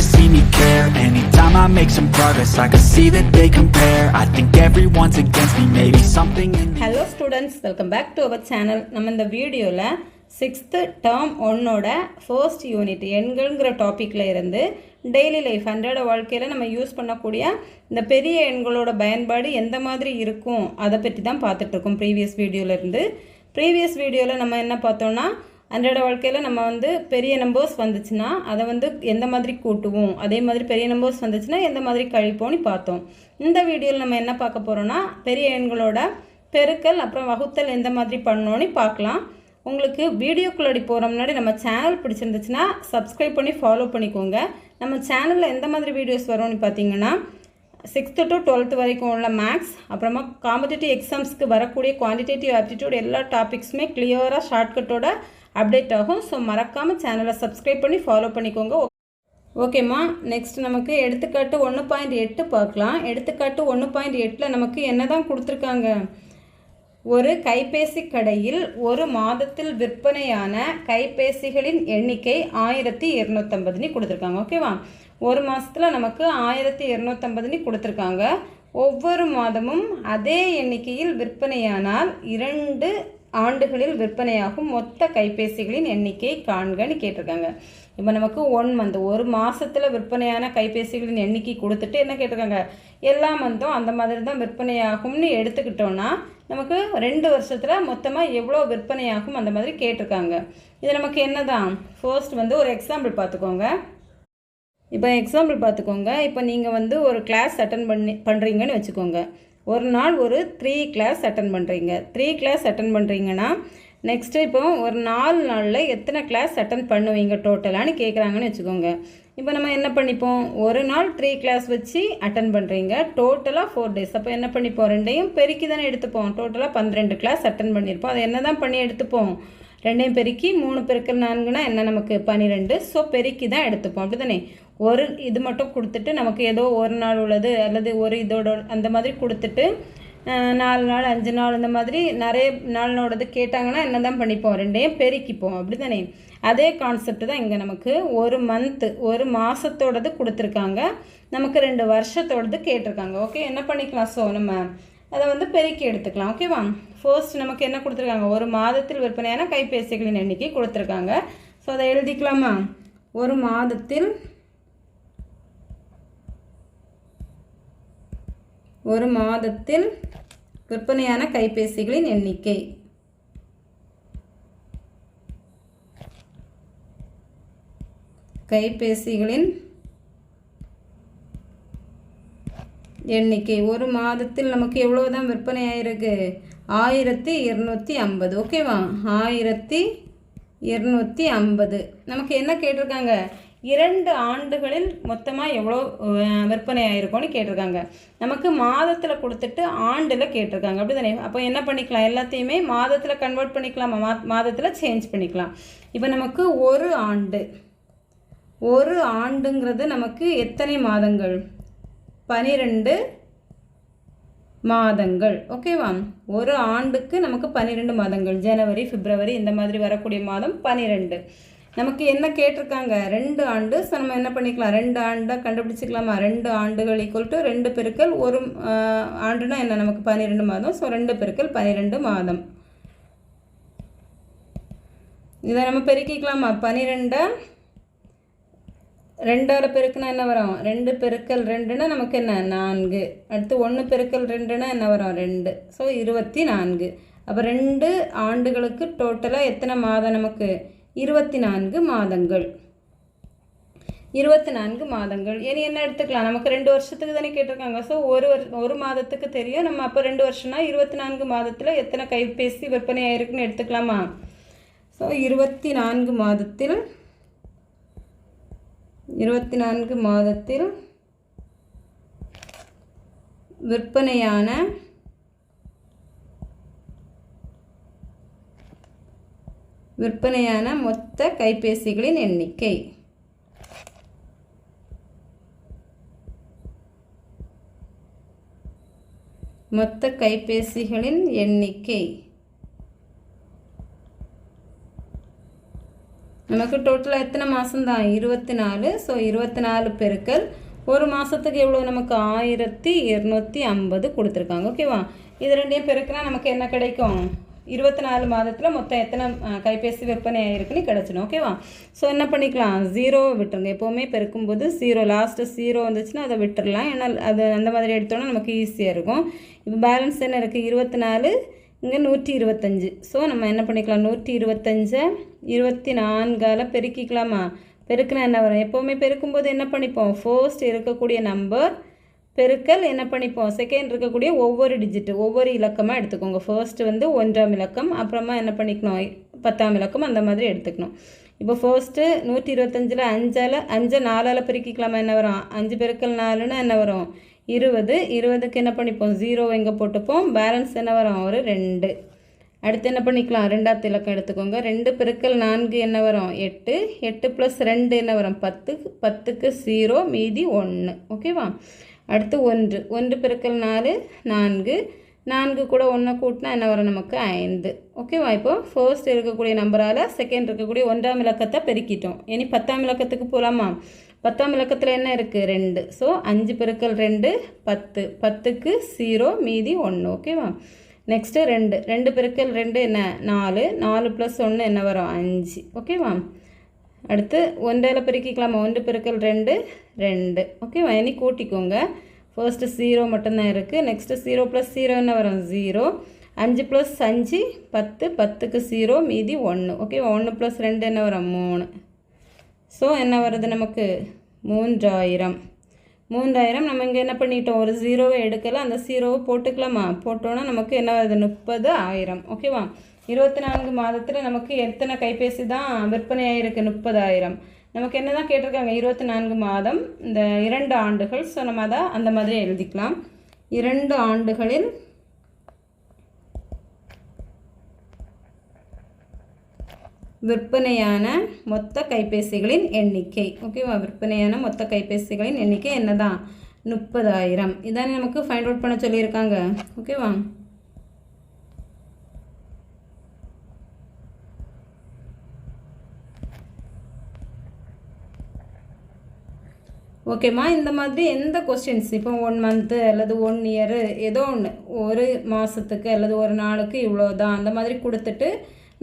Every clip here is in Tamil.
wanna see me care. Anytime I make some progress I can see that they compare. I think everyone's against me, maybe something in me. Hello students welcome back to our channel நம்ம இந்த வீடியோவில் சிக்ஸ்த்து டேர்ம் ஒன்னோட ஃபர்ஸ்ட் யூனிட் எண்கள்ங்கிற டாப்பிக்கில் இருந்து டெய்லி லைஃப் அன்றாட வாழ்க்கையில் நம்ம யூஸ் பண்ணக்கூடிய இந்த பெரிய எண்களோட பயன்பாடு எந்த மாதிரி இருக்கும் அதை பற்றி தான் பார்த்துட்ருக்கோம் ப்ரீவியஸ் வீடியோலேருந்து ப்ரீவியஸ் வீடியோவில் நம்ம என்ன பார்த்தோம்னா அன்றாட வாழ்க்கையில் நம்ம வந்து பெரிய நம்பர்ஸ் வந்துச்சுன்னா அதை வந்து எந்த மாதிரி கூட்டுவோம்? அதே மாதிரி பெரிய நம்பர்ஸ் வந்துச்சுன்னா எந்த மாதிரி கழிப்போம்னு பார்த்தோம். இந்த வீடியோவில் நம்ம என்ன பார்க்க போகிறோன்னா பெரிய எண்களோட பெருக்கல் அப்புறம் வகுத்தல் எந்த மாதிரி பண்ணோன்னு பார்க்கலாம். உங்களுக்கு வீடியோக்குள்ளடி போகிற முன்னாடி நம்ம சேனல் பிடிச்சிருந்துச்சுன்னா சப்ஸ்கிரைப் பண்ணி ஃபாலோ பண்ணிக்கோங்க. நம்ம சேனலில் எந்த மாதிரி வீடியோஸ் வரும்னு பார்த்தீங்கன்னா சிக்ஸ்த்து டு டுவெல்த்து வரைக்கும் உள்ள மேக்ஸ் அப்புறமா காம்படிட்டிவ் எக்ஸாம்ஸ்க்கு வரக்கூடிய குவான்டிடேட்டிவ் ஆப்டிடியூட் எல்லா டாபிக்ஸுமே கிளியராக ஷார்ட்கட்டோட அப்டேட் ஆகும். ஸோ மறக்காமல் சேனலை சப்ஸ்கிரைப் பண்ணி ஃபாலோ பண்ணிக்கோங்க. ஓகேம்மா நெக்ஸ்ட் நமக்கு எடுத்துக்காட்டு ஒன்று பாயிண்ட் எட்டு பார்க்கலாம். எடுத்துக்காட்டு ஒன்று பாயிண்ட் எட்டில் நமக்கு என்ன தான் கொடுத்துருக்காங்க? ஒரு கைபேசி கடையில் ஒரு மாதத்தில் விற்பனையான கைபேசிகளின் எண்ணிக்கை ஆயிரத்தி இரநூத்தம்பதுன்னு கொடுத்துருக்காங்க. ஓகேவா ஒரு மாதத்தில் நமக்கு ஆயிரத்தி இரநூத்தம்பதுன்னு கொடுத்துருக்காங்க. ஒவ்வொரு மாதமும் அதே எண்ணிக்கையில் விற்பனையானால் இரண்டு ஆண்டுகளில் விற்பனையாகும் மொத்த கைபேசிகளின் எண்ணிக்கை காண்கன்னு கேட்டிருக்காங்க. இப்போ நமக்கு ஒன் மந்த் ஒரு மாதத்தில் விற்பனையான கைபேசிகளின் எண்ணிக்கை கொடுத்துட்டு என்ன கேட்டிருக்காங்க? எல்லா மந்தும் அந்த மாதிரி தான் விற்பனையாகும்னு எடுத்துக்கிட்டோன்னா நமக்கு ரெண்டு வருஷத்தில் மொத்தமாக எவ்வளோ விற்பனையாகும் அந்த மாதிரி கேட்டிருக்காங்க. இது நமக்கு என்ன தான் ஃபர்ஸ்ட் வந்து ஒரு எக்ஸாம்பிள் பார்த்துக்கோங்க. இப்போ எக்ஸாம்பிள் பார்த்துக்கோங்க. இப்போ நீங்கள் வந்து ஒரு கிளாஸ் அட்டன் பண்ணி பண்ணுறீங்கன்னு வச்சுக்கோங்க. ஒரு நாள் ஒரு த்ரீ கிளாஸ் அட்டன் பண்ணுறீங்க த்ரீ கிளாஸ் அட்டன் பண்ணுறீங்கன்னா நெக்ஸ்ட்டு இப்போ ஒரு நாலு நாளில் எத்தனை கிளாஸ் அட்டன் பண்ணுவீங்க டோட்டலான்னு கேட்குறாங்கன்னு வச்சுக்கோங்க. இப்போ நம்ம என்ன பண்ணிப்போம்? ஒரு நாள் த்ரீ கிளாஸ் வச்சு அட்டன் பண்ணுறீங்க டோட்டலாக ஃபோர் டேஸ் அப்போ என்ன பண்ணிப்போம்? ரெண்டையும் பெருக்கி தானே எடுத்துப்போம் டோட்டலாக பன்னிரெண்டு கிளாஸ் அட்டன் பண்ணியிருப்போம். அதை என்ன தான் பண்ணி எடுத்துப்போம்? ரெண்டையும் பெருக்கி மூணு பெருக்கல் நான்குனா என்ன? நமக்கு பன்னிரெண்டு ஸோ பெருக்கி தான் எடுத்துப்போம். அப்படி தானே ஒரு இது மட்டும் கொடுத்துட்டு நமக்கு ஏதோ ஒரு நாள் உள்ளது அல்லது ஒரு இதோட அந்த மாதிரி கொடுத்துட்டு நாலு நாள் அஞ்சு நாள் இந்த மாதிரி நிறைய நாளோடது கேட்டாங்கன்னா என்ன தான் பண்ணிப்போம்? ரெண்டையும் பெருக்கிப்போம். அப்படி தானே அதே கான்செப்ட் தான் இங்கே நமக்கு ஒரு மந்த்து ஒரு மாதத்தோடது கொடுத்துருக்காங்க. நமக்கு ரெண்டு வருஷத்தோடது கேட்டிருக்காங்க. ஓகே என்ன பண்ணிக்கலாம்? ஸோ நம்ம அதை வந்து பெருக்கி எடுத்துக்கலாம் ஓகேவா ஃபர்ஸ்ட் நமக்கு என்ன கொடுத்துருக்காங்க? ஒரு மாதத்தில் விற்பனையான கைபேசிகளின் எண்ணிக்கை கொடுத்துருக்காங்க. ஸோ அதை எழுதிக்கலாமா? ஒரு மாதத்தில் ஒரு மாதத்தில் விற்பனையான கைபேசிகளின் எண்ணிக்கை. கைபேசிகளின் எண்ணிக்கை. ஒரு மாதத்தில் நமக்கு எவ்வளோ தான் விற்பனை ஆயிருக்கு ஆயிரத்தி இரநூத்தி ஐம்பது. ஓகேவா? ஆயிரத்தி இரநூத்தி ஐம்பது. நமக்கு என்ன கேட்டிருக்காங்க? இரண்டு ஆண்டுகளில் மொத்தமாக எவ்வளோ விற்பனை ஆயிருக்கும்னு கேட்டிருக்காங்க. நமக்கு மாதத்தில் கொடுத்துட்டு ஆண்டில் கேட்டிருக்காங்க. அப்படி தானே அப்போ என்ன பண்ணிக்கலாம்? எல்லாத்தையுமே மாதத்தில் கன்வெர்ட் பண்ணிக்கலாம்? மா மாதத்தில் சேஞ்ச் பண்ணிக்கலாம். இப்போ நமக்கு ஒரு ஆண்டு. ஒரு ஆண்டுங்கிறது நமக்கு எத்தனை மாதங்கள்? பனிரெண்டு மாதங்கள். ஓகேவா ஒரு ஆண்டுக்கு நமக்கு பன்னிரெண்டு மாதங்கள். ஜனவரி பிப்ரவரி இந்த மாதிரி வரக்கூடிய மாதம் பன்னிரெண்டு நமக்கு என்ன கேட்டிருக்காங்க? ரெண்டு ஆண்டு. ஸோ நம்ம என்ன பண்ணிக்கலாம்? ரெண்டு ஆண்டாக கண்டுபிடிச்சிக்கலாமா? ரெண்டு ஆண்டுகள் ஈக்குவல் டு ரெண்டு பெருக்கள் ஒரு ஆண்டுனா என்ன? நமக்கு பன்னிரெண்டு மாதம். ஸோ ரெண்டு பெருக்கள் பன்னிரெண்டு மாதம். இதை நம்ம பெருக்கிக்கலாமா? பன்னிரெண்டை ரெண்டால் பெருக்குனா என்ன வரும்? ரெண்டு பெருக்கல் ரெண்டுனா நமக்கு என்ன? நான்கு. அடுத்து ஒன்று பெருக்கல் ரெண்டுனா என்ன வரும்? ரெண்டு. ஸோ இருபத்தி நான்கு. அப்போ ரெண்டு ஆண்டுகளுக்கு டோட்டலாக எத்தனை மாதம் நமக்கு? இருபத்தி நான்கு மாதங்கள். இருபத்தி நான்கு மாதங்கள். இனி என்ன எடுத்துக்கலாம்? நமக்கு ரெண்டு வருஷத்துக்கு தானே கேட்டிருக்காங்க. ஸோ ஒரு ஒரு மாதத்துக்கு தெரியும். நம்ம அப்போ ரெண்டு வருஷம்னா இருபத்தி நான்கு மாதத்தில் எத்தனை கைபேசி விற்பனை ஆயிருக்குன்னு எடுத்துக்கலாமா? ஸோ இருபத்தி நான்கு மாதத்தில் இருபத்தி நான்கு மாதத்தில் விற்பனையான விற்பனையான மொத்த கைபேசிகளின் எண்ணிக்கை. மொத்த கைபேசிகளின் எண்ணிக்கை. நமக்கு டோட்டலாக எத்தனை மாதம் தான் இருபத்தி நாலு ஸோ இருபத்தி நாலு பெருக்கல். ஒரு மாதத்துக்கு எவ்வளோ நமக்கு ஆயிரத்தி இரநூத்தி ஐம்பது கொடுத்துருக்காங்க. ஓகேவா இது ரெண்டையும் பெருக்கினா நமக்கு என்ன கிடைக்கும்? இருபத்தி நாலு மாதத்தில் மொத்தம் எத்தனை கைபேசி விற்பனை ஆகிருக்குன்னு கிடச்சிடும். ஓகேவா ஸோ என்ன பண்ணிக்கலாம்? ஜீரோவை விட்டுருங்க. எப்போவுமே பெருக்கும்போது ஜீரோ லாஸ்ட்டு ஜீரோ வந்துச்சுன்னா அதை விட்டுடலாம் ஏன்னா அது அந்த மாதிரி எடுத்தோன்னா நமக்கு ஈஸியாக இருக்கும். இப்போ பேலன்ஸ் என்ன இருக்குது இருபத்தி நாலு இங்கே நூற்றி இருபத்தஞ்சு ஸோ நம்ம என்ன பண்ணிக்கலாம்? நூற்றி இருபத்தஞ்சை இருபத்தி நான்கால் பெருக்கிக்கலாமா? பெருக்கினா என்ன வரும்? எப்போவுமே பெருக்கும்போது என்ன பண்ணிப்போம்? ஃபர்ஸ்ட் இருக்கக்கூடிய நம்பர் பெருக்கல் என்ன பண்ணிப்போம்? செகண்ட் இருக்கக்கூடிய ஒவ்வொரு டிஜிட்டு ஒவ்வொரு இலக்கமாக எடுத்துக்கோங்க. ஃபர்ஸ்ட் வந்து ஒன்றாம் இலக்கம் அப்புறமா என்ன பண்ணிக்கணும்? பத்தாம் இலக்கம் அந்த மாதிரி எடுத்துக்கணும். இப்போ ஃபர்ஸ்ட்டு நூற்றி இருபத்தஞ்சில் அஞ்சால் அஞ்சை நாலால் பெருக்கிக்கலாமா? என்ன வரும்? அஞ்சு பெருக்கல் நாலுன்னா என்ன வரும்? இருபது. இருபதுக்கு என்ன பண்ணிப்போம்? ஜீரோ எங்கே போட்டுப்போம்? பேலன்ஸ் என்ன வரும்? ஒரு ரெண்டு. அடுத்து என்ன பண்ணிக்கலாம்? ரெண்டாவது இலக்கம் எடுத்துக்கோங்க. ரெண்டு பெருக்கல் நான்கு என்ன வரும்? எட்டு. எட்டு ப்ளஸ் ரெண்டு என்ன வரும்? பத்து. பத்துக்கு ஜீரோ மீதி ஒன்று ஓகேவா அடுத்து ஒன்று. ஒன்று பெருக்கல் நாலு நான்கு. நான்கு கூட ஒன்றை கூட்டினா என்ன வரும்? நமக்கு ஐந்து. ஓகேவா இப்போ ஃபர்ஸ்ட் இருக்கக்கூடிய நம்பரால் செகண்ட் இருக்கக்கூடிய ஒன்றாம் இலக்கத்தை பெருக்கிட்டோம். இனி பத்தாம் இலக்கத்துக்கு போகலாமா பத்தாம் இலக்கத்தில் என்ன இருக்குது ரெண்டு. ஸோ அஞ்சு பெருக்கல் ரெண்டு பத்து. பத்துக்கு ஜீரோ மீதி ஒன்று ஓகேவா நெக்ஸ்ட்டு ரெண்டு. ரெண்டு பெருக்கல் ரெண்டு என்ன? நாலு. நாலு ப்ளஸ் ஒன்று என்ன வரும்? அஞ்சு. ஓகேவா அடுத்து ஒன்றில் பெருக்கிக்கலாமா? ஒன்று பெருக்கல் ரெண்டு ரெண்டு. ஓகேவா இனி கூட்டிக்கோங்க. ஃபர்ஸ்ட்டு ஜீரோ மட்டும்தான் இருக்குது நெக்ஸ்ட்டு ஜீரோ ப்ளஸ் ஜீரோ என்ன வரும்? ஜீரோ அஞ்சு ப்ளஸ் அஞ்சு பத்து. பத்துக்கு ஜீரோ மீதி ஒன்று ஓகேவா ஒன்று ப்ளஸ் ரெண்டு என்ன வரும்? மூணு. ஸோ என்ன வருது நமக்கு? மூன்றாயிரம். மூன்றாயிரம் நம்ம இங்கே என்ன பண்ணிட்டோம்? ஒரு ஜீரோவை எடுக்கலாம் அந்த ஜீரோவை போட்டுக்கலாமா? போட்டோன்னா நமக்கு என்ன வருது? முப்பது ஆயிரம் ஓகேவா இருபத்தி நான்கு மாதத்தில் நமக்கு எத்தனை கைபேசி தான் விற்பனை ஆகிருக்கு முப்பதாயிரம். நமக்கு என்ன தான் கேட்டிருக்காங்க? இருபத்தி நான்கு மாதம் இந்த இரண்டு ஆண்டுகள். ஸோ நம்ம அதை அந்த மாதிரி எழுதிக்கலாம். இரண்டு ஆண்டுகளில் விற்பனையான மொத்த கைபேசிகளின் எண்ணிக்கை. ஓகேவா விற்பனையான மொத்த கைபேசிகளின் எண்ணிக்கை என்னதான்? முப்பதாயிரம். இதானே நமக்கு ஃபைண்ட் அவுட் பண்ண சொல்லியிருக்காங்க. ஓகேவா ஓகேம்மா இந்த மாதிரி எந்த கொஸ்டின்ஸ் இப்போ ஒன் மந்த்து அல்லது ஒன் இயரு ஏதோ ஒன்று ஒரு மாதத்துக்கு அல்லது ஒரு நாளுக்கு இவ்வளோ தான் அந்த மாதிரி கொடுத்துட்டு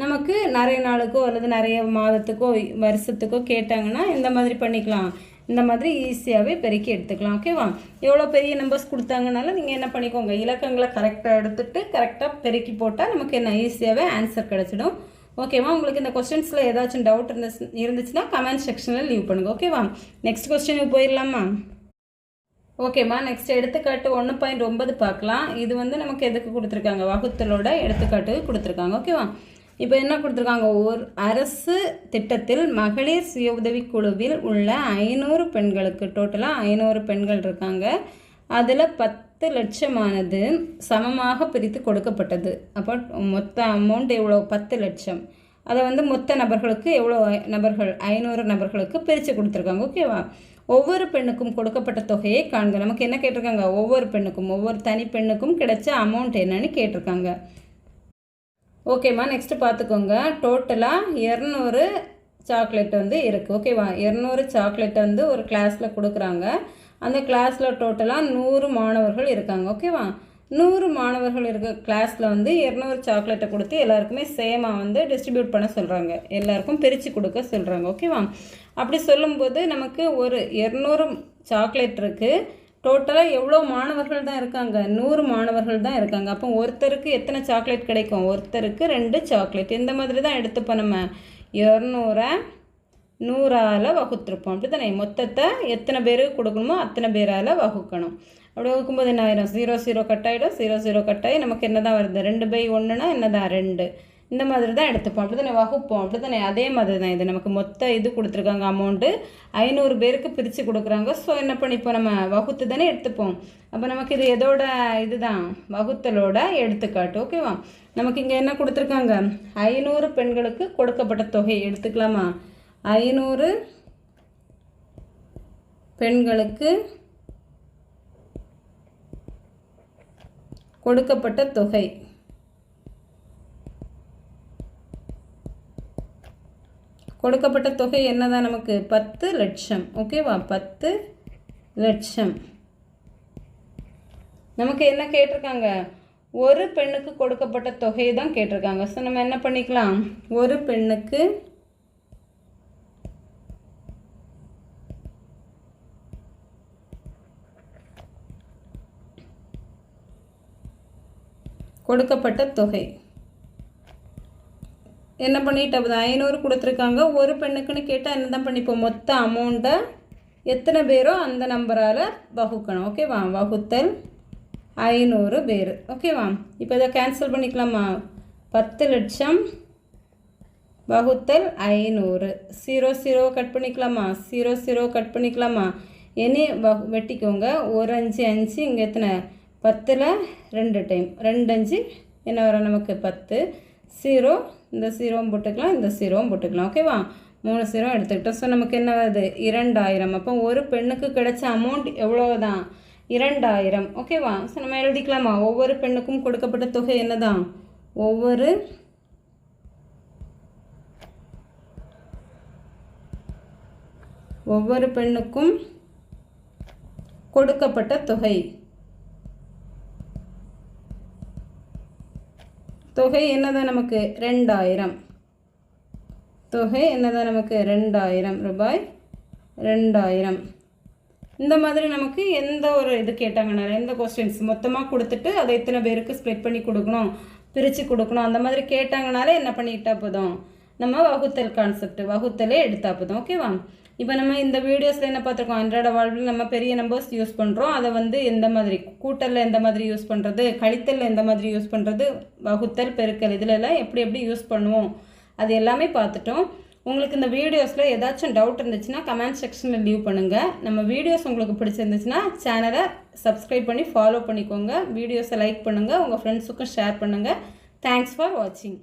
நமக்கு நிறைய நாளுக்கோ அல்லது நிறைய மாதத்துக்கோ வருஷத்துக்கோ கேட்டாங்கன்னா இந்த மாதிரி பண்ணிக்கலாம். இந்த மாதிரி ஈஸியாகவே பெருக்கி எடுத்துக்கலாம் ஓகேவா எவ்வளோ பெரிய நம்பர்ஸ் கொடுத்தாங்கனாலும் நீங்கள் என்ன பண்ணிக்கோங்க இலக்கங்களை கரெக்டாக எடுத்துட்டு கரெக்டாக பெருக்கி போட்டால் நமக்கு என்ன ஈஸியாகவே ஆன்சர் கிடச்சிடும். ஓகேவா உங்களுக்கு இந்த கொஸ்டின்ஸில் ஏதாச்சும் டவுட் இருந்துச்சு இருந்துச்சுன்னா கமெண்ட் செக்ஷனில் லீவ் பண்ணுங்கள் ஓகேவா நெக்ஸ்ட் கொஸ்டினுக்கு போயிடலாமா? ஓகேம்மா நெக்ஸ்ட் எடுத்துக்காட்டு ஒன்று பாயிண்ட் ஒன்பது பார்க்கலாம். இது வந்து நமக்கு எதுக்கு கொடுத்துருக்காங்க? வகுத்தலோட எடுத்துக்காட்டு கொடுத்துருக்காங்க ஓகேவா இப்போ என்ன கொடுத்துருக்காங்க? ஒரு அரசு திட்டத்தில் மகளிர் சுய உதவிக்குழுவில் உள்ள ஐநூறு பெண்களுக்கு டோட்டலாக ஐநூறு பெண்கள் இருக்காங்க. அதில் பத்து லட்சமானது சமமாக பிரித்து கொடுக்கப்பட்டது. அப்போ மொத்த அமௌண்ட் எவ்வளோ பத்து லட்சம். அதை வந்து மொத்த நபர்களுக்கு எவ்வளோ நபர்கள்? ஐநூறு நபர்களுக்கு பிரித்து கொடுத்துருக்காங்க. ஓகேவா ஒவ்வொரு பெண்ணுக்கும் கொடுக்கப்பட்ட தொகையை காண்க. நமக்கு என்ன கேட்டிருக்காங்க? ஒவ்வொரு பெண்ணுக்கும் ஒவ்வொரு தனி பெண்ணுக்கும் கிடைச்ச அமௌண்ட் என்னன்னு கேட்டிருக்காங்க. ஓகேம்மா நெக்ஸ்ட்டு பார்த்துக்கோங்க. டோட்டலாக இரநூறு சாக்லேட் வந்து இருக்குது ஓகேவா? இரநூறு சாக்லேட் வந்து ஒரு கிளாஸில் கொடுக்குறாங்க. அந்த கிளாஸில் டோட்டலாக நூறு மாணவர்கள் இருக்காங்க. ஓகேவா? நூறு மாணவர்கள் இருக்க கிளாஸில் வந்து இரநூறு சாக்லேட்டை கொடுத்து எல்லாருக்குமே சேமாக வந்து டிஸ்ட்ரிபியூட் பண்ண சொல்கிறாங்க எல்லாருக்கும் பிரித்து கொடுக்க சொல்கிறாங்க ஓகேவா? அப்படி சொல்லும்போது நமக்கு ஒரு இரநூறு சாக்லேட் இருக்குது டோட்டலாக எவ்வளோ மாணவர்கள் தான் இருக்காங்க? நூறு மாணவர்கள் தான் இருக்காங்க. அப்போ ஒருத்தருக்கு எத்தனை சாக்லேட் கிடைக்கும்? ஒருத்தருக்கு ரெண்டு சாக்லேட் இந்த மாதிரி தான் எடுத்துப்போம் நம்ம. இரநூறை நூறால் வகுத்துருப்போம். அப்படி தானே மொத்தத்தை எத்தனை பேருக்கு கொடுக்கணுமோ அத்தனை பேரால் வகுக்கணும். அப்படி வகுக்கும்போது என்ன ஆயிரும்? ஜீரோ ஜீரோ கட் ஆகிடும் ஜீரோ ஜீரோ கட் ஆகி நமக்கு என்ன தான் வருது? ரெண்டு பை ஒன்றுனா என்ன தான் ரெண்டு. இந்த மாதிரி தான் எடுத்துப்போம். அப்படி தானே வகுப்போம். அப்படி தானே? அதே மாதிரி தான் இது. நமக்கு மொத்த இது கொடுத்துருக்காங்க அமௌண்ட்டு ஐநூறு பேருக்கு பிரித்து கொடுக்குறாங்க. ஸோ என்ன பண்ணிப்போம்? நம்ம வகுத்து தானே எடுத்துப்போம். அப்போ நமக்கு இது எதோட இதுதான்? வகுத்தலோட எடுத்துக்காட்டு. ஓகேவா நமக்கு இங்கே என்ன கொடுத்துருக்காங்க? ஐநூறு பெண்களுக்கு கொடுக்கப்பட்ட தொகை. எடுத்துக்கலாமா? ஐநூறு பெண்களுக்கு கொடுக்கப்பட்ட தொகை. கொடுக்கப்பட்ட தொகை என்னதான் நமக்கு? பத்து லட்சம். ஓகேவா பத்து லட்சம். நமக்கு என்ன கேட்டிருக்காங்க? ஒரு பெண்ணுக்கு கொடுக்கப்பட்ட தொகை தான் கேட்டிருக்காங்க. ஸோ நம்ம என்ன பண்ணிக்கலாம்? ஒரு பெண்ணுக்கு கொடுக்கப்பட்ட தொகை. என்ன பண்ணிட்டு அப்போ ஐநூறு கொடுத்துருக்காங்க. ஒரு பெண்ணுக்குன்னு கேட்டால் என்ன தான் பண்ணிப்போம் மொத்த அமௌண்ட்டை எத்தனை பேரோ அந்த நம்பரால் வகுக்கணும். ஓகேவா வகுத்தல் ஐநூறு பேர். ஓகேவா இப்போ இதை கேன்சல் பண்ணிக்கலாமா? பத்து லட்சம் வகுத்தல் ஐநூறு. ஜீரோ ஜீரோ கட் பண்ணிக்கலாமா? ஜீரோ ஜீரோ கட் பண்ணிக்கலாமா? இனி வகு வெட்டிக்கோங்க. ஒரு அஞ்சு அஞ்சு இங்கே எத்தனை? பத்தில் ரெண்டு டைம் ரெண்டு அஞ்சு என்ன வரும் நமக்கு? பத்து. ஜீரோ இந்த சீரவும் போட்டுக்கலாம் இந்த சீரோவும் போட்டுக்கலாம். ஓகேவா மூணு சீரோ எடுத்துக்கிட்டோம். ஸோ நமக்கு என்ன வருது இரண்டாயிரம். அப்போ ஒரு பெண்ணுக்கு கிடைச்ச அமௌண்ட் எவ்வளோ தான் இரண்டாயிரம் ஓகேவா ஸோ நம்ம எழுதிக்கலாமா? ஒவ்வொரு பெண்ணுக்கும் கொடுக்கப்பட்ட தொகை என்னதான்? ஒவ்வொரு ஒவ்வொரு பெண்ணுக்கும் கொடுக்கப்பட்ட தொகை. தொகை என்னதான் நமக்கு? ரெண்டாயிரம். தொகை என்னதான் நமக்கு? ரெண்டாயிரம் ரூபாய். ரெண்டாயிரம். இந்த மாதிரி நமக்கு எந்த ஒரு இது கேட்டாங்கன்னா எந்த கொஸ்டின்ஸ் மொத்தமாக கொடுத்துட்டு அதை எத்தனை பேருக்கு ஸ்ப்ளிட் பண்ணி கொடுக்கணும் பிரித்து கொடுக்கணும். அந்த மாதிரி கேட்டாங்கனாலே என்ன பண்ணிக்கிட்டால் போதும்? நம்ம வகுத்தல் கான்செப்ட் வகுத்தலே எடுத்தா போதும். ஓகேவா இப்போ நம்ம இந்த வீடியோஸில் என்ன பார்த்துருக்கோம்? அன்றாட வாழ்வில் நம்ம பெரிய நம்பர்ஸ் யூஸ் பண்ணுறோம் அதை வந்து எந்த மாதிரி? கூட்டலில் எந்த மாதிரி யூஸ் பண்ணுறது கழித்தலில் எந்த மாதிரி யூஸ் பண்ணுறது வகுத்தல் பெருக்கல் இதிலெல்லாம் எப்படி எப்படி யூஸ் பண்ணுவோம்? அது எல்லாமே பார்த்துட்டோம். உங்களுக்கு இந்த வீடியோஸில் ஏதாச்சும் டவுட் இருந்துச்சுன்னா கமெண்ட் செக்ஷனில் லீவ் பண்ணுங்கள் நம்ம வீடியோஸ் உங்களுக்கு பிடிச்சிருந்துச்சுன்னா சேனலை சப்ஸ்கிரைப் பண்ணி ஃபாலோ பண்ணிக்கோங்க. வீடியோஸை லைக் பண்ணுங்கள் உங்கள் ஃப்ரெண்ட்ஸுக்கும் ஷேர் பண்ணுங்கள் தேங்க்ஸ் ஃபார் வாட்சிங்